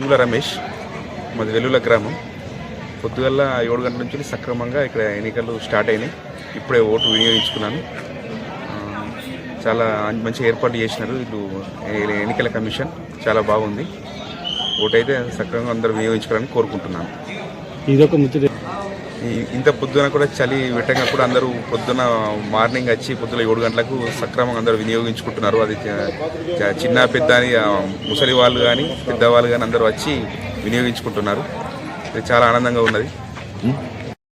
వార్డ రమేష్ మాది వెల్లుల గ్రామం. పొద్దుగల ఏడు గంటల నుంచి సక్రమంగా ఇక్కడ ఎన్నికలు స్టార్ట్ అయినాయి. ఇప్పుడే ఓటు వినియోగించుకున్నాను. చాలా మంచి ఏర్పాటు చేసినారు వీళ్ళు ఎన్నికల కమిషన్. చాలా బాగుంది. ఓటు అయితే సక్రమంగా అందరూ వినియోగించుకోవాలని కోరుకుంటున్నాను. ఇదొక ముచ్చట ఇంత పొద్దున కూడా చలి పెట్టగా కూడా అందరూ పొద్దున మార్నింగ్ వచ్చి పొద్దున ఏడు గంటలకు సక్రమంగా అందరూ వినియోగించుకుంటున్నారు. అది చిన్న పెద్ద అని ముసలి వాళ్ళు కానీ పెద్దవాళ్ళు కానీ అందరూ వచ్చి వినియోగించుకుంటున్నారు. ఇది చాలా ఆనందంగా ఉన్నది.